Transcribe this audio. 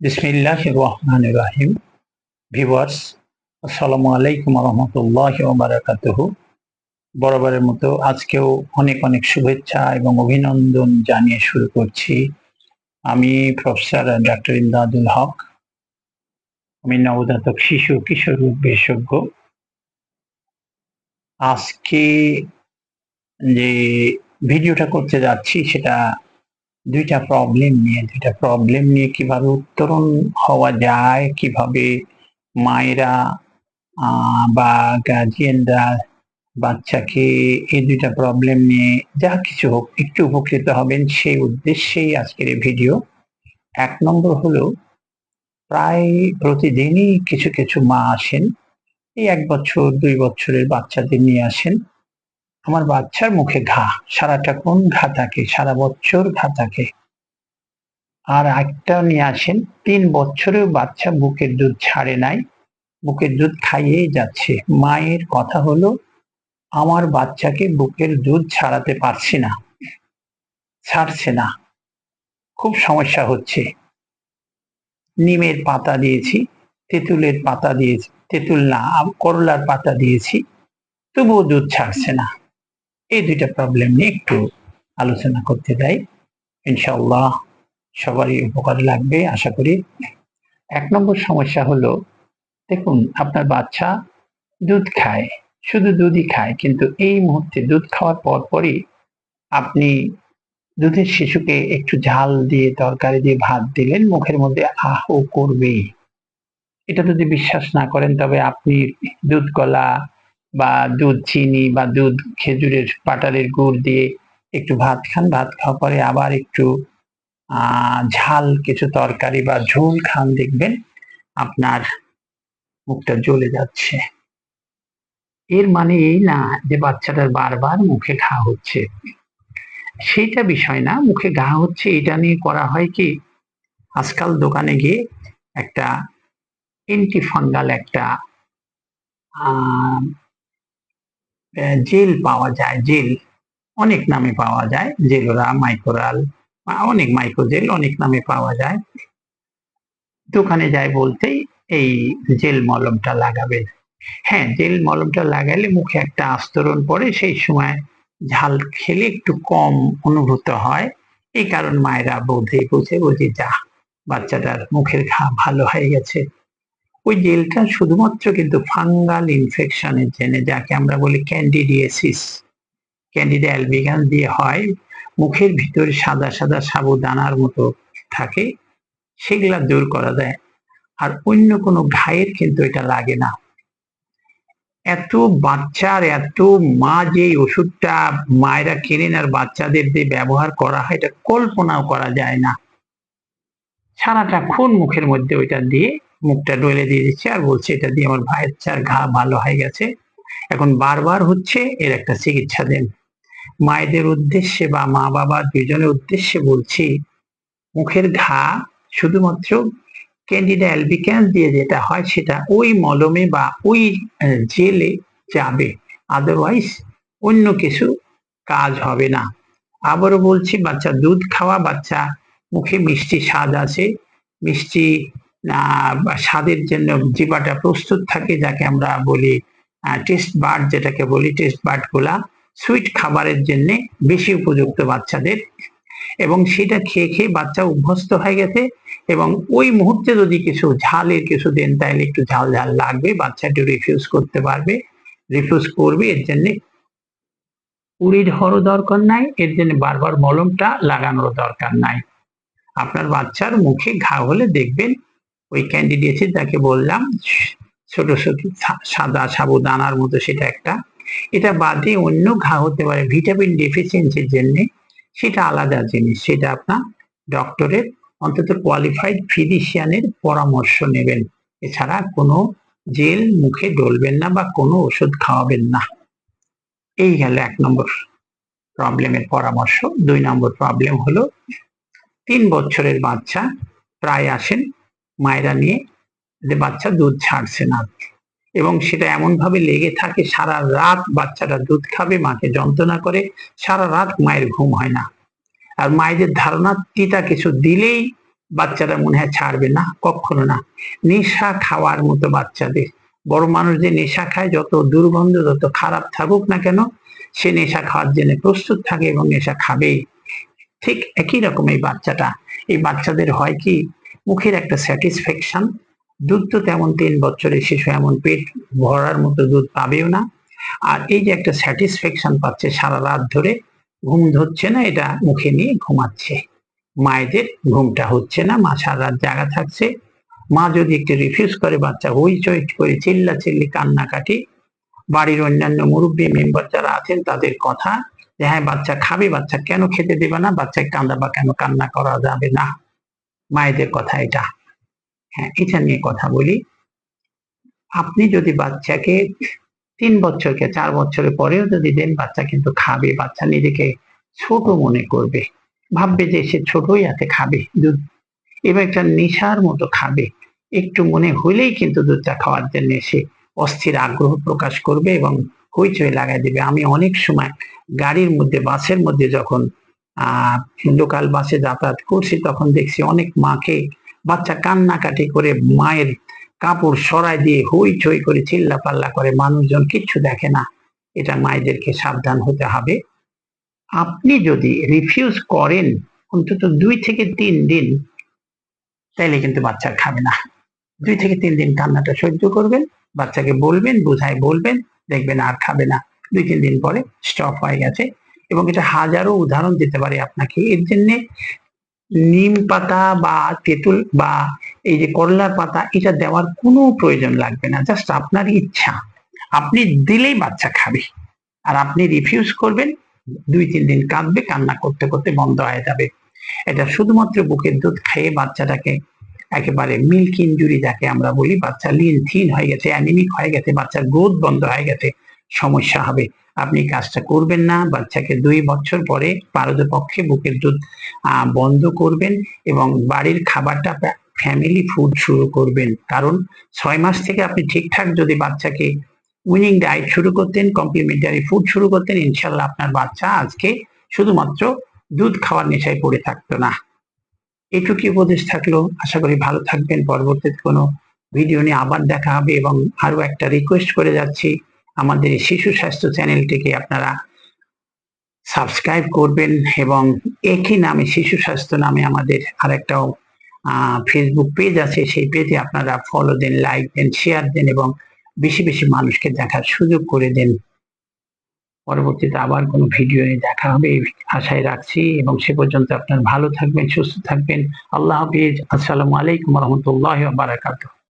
বিসমিল্লাহ ভিভার্স আসসালামু আলাইকুম রহমতুল্লাহ বারাকাতুহু। বরাবরের মতো আজকেও অনেক অনেক শুভেচ্ছা এবং অভিনন্দন জানিয়ে শুরু করছি। আমি প্রফেসর ডাক্তার ইমদাদুল হক। আমি নবজাতক শিশু কিশোর বিশেষজ্ঞ। আজকে যে ভিডিওটা করতে যাচ্ছি সেটা দুইটা প্রবলেম নিয়ে, দুইটা প্রবলেম নিয়ে কীভাবে উত্তরণ হওয়া যায়, কীভাবে মায়েরা বা গার্জিয়ানরা বাচ্চাকে এই দুইটা প্রবলেম নিয়ে যা কিছু হোক একটু উপকৃত হবেন, সেই উদ্দেশ্যেই আজকের এই ভিডিও এক নম্বর হলো, প্রায় প্রতিদিনই কিছু কিছু মা আসেন, এই এক বছর, দুই বছরের বাচ্চাদের নিয়ে আসেন। আমার বাচ্চার মুখে ঘা। সারাটা কোন ঘা থাকে? সারা বছর ঘা থাকে। আর একটা নিয়ে আসেন তিন বছরেও বাচ্চা বুকের দুধ ছাড়ে নাই। বুকের দুধ খাইয়েই যাচ্ছে। মায়ের কথা হলো, আমার বাচ্চাকে বুকের দুধ ছাড়াতে পারছি না। ছাড়ছে না। খুব সমস্যা হচ্ছে। নিমের পাতা দিয়েছি, তেঁতুলের পাতা দিয়েছি, তেঁতুল না, করলার পাতা দিয়েছি, তবুও দুধ ছাড়ছে না। এই দুইটা প্রবলেম নিয়ে একটু আলোচনা করতে চাই ইনশাআল্লাহ সবারই উপকার লাগবে, আশা করি। এক নম্বর সমস্যা হলো, দেখুন, আপনার বাচ্চা দুধ খায়, শুধু দুধই খায়, কিন্তু এই মুহূর্তে দুধ খাওয়ার পর পরই আপনি দুধের শিশুকে একটু ঝাল দিয়ে, তরকারি দিয়ে ভাত দিলেন, মুখের মধ্যে আহ ও করবেই। এটা যদি বিশ্বাস না করেন, তবে আপনি দুধ কলা বা দুধ, চিনি বা দুধ, খেজুরের পাটারের গুড় দিয়ে একটু ভাত খান। ভাত খাওয়ার পরে আবার একটু ঝাল কিছু তরকারি বা ঝোল খান। দেখবেন আপনার মুখটা জ্বলে যাচ্ছে। এর মানে এই না যে বাচ্চাটার বারবার মুখে ঘা হচ্ছে। সেইটা বিষয় না, মুখে ঘা হচ্ছে। এটা নিয়ে করা হয় কি, আজকাল দোকানে গিয়ে একটা এন্টিফাঙ্গাল একটা জেল পাওয়া যায়, জেল, অনেক নামে পাওয়া যায়, জেলোরা মাইক্রোরাল অনেক মাইক্রোজেল অনেক নামে পাওয়া যায়। দোকানে যায় বলতেই এই জেল মলমটা লাগাবেন হ্যাঁ জেল মলমটা লাগালে মুখে একটা আস্তরণ পড়ে, সেই সময় ঝাল খেলে একটু কম অনুভূত হয়। এই কারণ মায়েরা বোধে বুঝে বুঝে যা, বাচ্চাটার মুখের ঘা ভালো হয়ে গেছে। ওই জেলটা শুধুমাত্র কিন্তু ফাঙ্গাল ইনফেকশনের জন্য যাকে আমরা বলি ক্যান্ডিডিয়াসিস ক্যান্ডিডা অ্যালবিগান দিয়ে হয়। মুখের ভিতরে সাদা সাদা সাবুদানার মতো থাকে, সেগুলা দূর করা যায়। আর অন্য কোনো ঘায়ের কিন্তু এটা লাগে না। এত বাচ্চার, এত মা যে ওষুধটা মায়েরা কেনেন আর বাচ্চাদের দিয়ে ব্যবহার করা হয়, এটা কল্পনাও করা যায় না। সারাটা খুন মুখের মধ্যে ওইটা দিয়ে মুখটা ডলে দিয়ে দিচ্ছে আর বলছে, এটা দিয়ে আমার ভাইয়ের চার ঘা ভালো হয়ে গেছে। এখন বারবার হচ্ছে এর একটা চিকিৎসা দেন। মায়েদের উদ্দেশ্যে বা মা বাবা দুজনের উদ্দেশ্যে বলছি, মুখের ঘা শুধুমাত্র ক্যান্ডিডা অ্যালবিক্যান্স দিয়ে যেটা হয় সেটা ওই মলমে বা ওই জেলে যাবে। আদারওয়াইজ অন্য কিছু কাজ হবে না। আবারও বলছি, বাচ্চা দুধ খাওয়া, বাচ্চা মুখে মিষ্টি স্বাদ আছে। মিষ্টি স্বাদের জন্য জিবাটা প্রস্তুত থাকে, যাকে আমরা বলি টেস্ট বার্ড যেটাকে বলি টেস্ট বার্ডগুলা সুইট খাবারের জন্য বেশি উপযুক্ত বাচ্চাদের। এবং সেটা খেয়ে খেয়ে বাচ্চা অভ্যস্ত হয়ে গেছে এবং ওই মুহূর্তে যদি কিছু ঝালের কিছু দেন, তাহলে একটু ঝাল ঝাল লাগবে বাচ্চাটি রিফিউজ করতে পারবে। রিফিউজ করবে, এর জন্য উড়ি ধরো দরকার নাই, এর জন্য বারবার মলমটা লাগানোর দরকার নাই। আপনার বাচ্চার মুখে ঘা হলে দেখবেন ওই ক্যান্ডিডেটে যাকে বললাম, ছোট ছোট সাদা সাবুদানার মতো সেটা একটা। এটা বাদে অন্য ঘা হতে পারে ভিটামিন ডেফিসিয়েন্সির জন্য সেটা আলাদা জিনিস, সেটা আপনার ডক্টরের অন্তত কোয়ালিফাইড ফিজিশিয়ানের পরামর্শ নেবেন। এছাড়া কোনো জেল মুখে ডলবেন না বা কোনো ওষুধ খাওয়াবেন না। এই গেল এক নম্বর প্রবলেমের পরামর্শ। দুই নম্বর প্রবলেম হলো, তিন বছরের বাচ্চা প্রায় আসেন মায়েরা নিয়ে যে বাচ্চা দুধ ছাড়ছে না। এবং সেটা এমন ভাবে লেগে থাকে, সারা রাত বাচ্চাটা দুধ খাবে, মাকে যন্ত্রণা করে, সারা রাত মায়ের ঘুম হয় না। আর মায়েদের ধারণা তিতা কিছু দিলেই বাচ্চারা মনে হয় ছাড়বে না, কখনো না। নেশা খাওয়ার মতো বাচ্চাদের, বড় মানুষ যে নেশা খায়, যত দুর্গন্ধ, যত খারাপ থাকুক না কেন, সে নেশা খাওয়ার জন্য প্রস্তুত থাকে এবং নেশা খাবেই। ঠিক একই রকম এই বাচ্চাটা। এই বাচ্চাদের হয় কি মুখের একটা স্যাটিসফ্যাকশন দুধ তো তেমন তিন বছরের শিশু, এমন পেট ভরার মতো দুধ পাবেও না। আর এই যে একটা স্যাটিসফ্যাকশন পাচ্ছে সারা রাত ধরে, ঘুম ধরছে না, এটা মুখে নিয়ে ঘুমাচ্ছে। মায়েদের ঘুমটা হচ্ছে না, মা সারা রাত জাগা থাকছে। মা যদি একটু রিফিউজ করে, বাচ্চা হইচই করে চিল্লা চিল্লি কান্নাকাটি, বাড়ির অন্যান্য মুরব্বী মেম্বার যারা আছেন, তাদের কথা যে হ্যাঁ বাচ্চা খাবে, বাচ্চা কেন খেতে দেবে না? বাচ্চা কান্দা বা কেন? কান্না করা যাবে না। মায়েদের কথা এটা। হ্যাঁ এটা নিয়ে কথা বলি। আপনি যদি বাচ্চাকে তিন বছরকে, চার বছরের পরেও যদি দেন, বাচ্চা কিন্তু খাবে, বাচ্চা নিজেকে ছোট মনে করবে। ভাববে যে সে ছোটই আছে, খাবে দুধ। এবং একটা নেশার মতো খাবে। একটু মনে হইলেই কিন্তু দুধটা খাওয়ার জন্য সে অস্থির আগ্রহ প্রকাশ করবে এবং হইচই লাগাই দেবে। আমি অনেক সময় গাড়ির মধ্যে, বাসের মধ্যে যখন লোকাল বাসে যাতায়াত করছি, তখন দেখছি অনেক মাকে বাচ্চা কান্নাকাটি করে মায়ের কাপড় সরাই দিয়ে হই হইচই করে চিল্লা পাল্লা করে, মানুষজন কিচ্ছু দেখে না, এটা মায়েদেরকে সাবধান হতে হবে। আপনি যদি রিফিউজ করেন, অন্তত দুই থেকে তিন দিন, তাইলে কিন্তু বাচ্চা খাবে না। দুই থেকে তিন দিন কান্নাটা সহ্য করবেন, বাচ্চাকে বলবেন, বোঝায় বলবেন, দেখবেন আর খাবে না। দুই, তিন দিন পরে স্টপ হয়ে গেছে। এবং এটা হাজারো উদাহরণ দিতে পারে আপনাকে। এর জন্য নিম পাতা বা তেঁতুল বা এই যে করলার পাতা, এটা দেওয়ার কোনো প্রয়োজন লাগবে না। জাস্ট আপনার ইচ্ছা। আপনি দিলেই বাচ্চা খাবে। আর আপনি রিফিউজ করবেন, দুই, তিন দিন কাঁদবে, কান্না করতে করতে বন্ধ হয়ে যাবে। এটা শুধুমাত্র বুকের দুধ খেয়ে বাচ্চাটাকে একেবারে মিল্ক ইঞ্জুরি যাকে আমরা বলি, বাচ্চা লিন থিন হয়ে গেছে অ্যানিমিক হয়ে গেছে, বাচ্চার গ্রোথ বন্ধ হয়ে গেছে, সমস্যা হবে। আপনি কাজটা করবেন না বাচ্চাকে দুই বছর পরে পারদপক্ষে বুকের দুধ বন্ধ করবেন এবং বাড়ির খাবারটা ফ্যামিলি ফুড শুরু করবেন। কারণ ছয় মাস থেকে আপনি ঠিকঠাক যদি বাচ্চাকে উইনিং ডায়েট শুরু করতেন কমপ্লিমেন্টারি ফুড শুরু করতেন, ইনশাল্লাহ আপনার বাচ্চা আজকে শুধুমাত্র দুধ খাওয়ার নেশায় পড়ে থাকতো না। এটুকু উপদেশ থাকল। আশা করি ভালো থাকবেন। পরবর্তীতে কোনো ভিডিও নিয়ে আবার দেখা হবে এবং আরও একটা রিকোয়েস্ট করে যাচ্ছি। আমাদের শিশু স্বাস্থ্য চ্যানেলটিকে আপনারা সাবস্ক্রাইব করবেন এবং একই নামে শিশু স্বাস্থ্য নামে আমাদের আরেকটাও ফেসবুক পেজ আছে। সেই পেজে আপনারা ফলো দেন লাইক দেন শেয়ার দেন এবং বেশি বেশি মানুষকে দেখার সুযোগ করে দেন। পরবর্তীতে আবার কোনো ভিডিও নিয়ে দেখা হবে, এই আশায় রাখছি এবং সে পর্যন্ত আপনার ভালো থাকবেন, সুস্থ থাকবেন। আল্লাহ হাফিজ। আসসালামু আলাইকুম রহমতুল্লাহ বারাকাতুহ।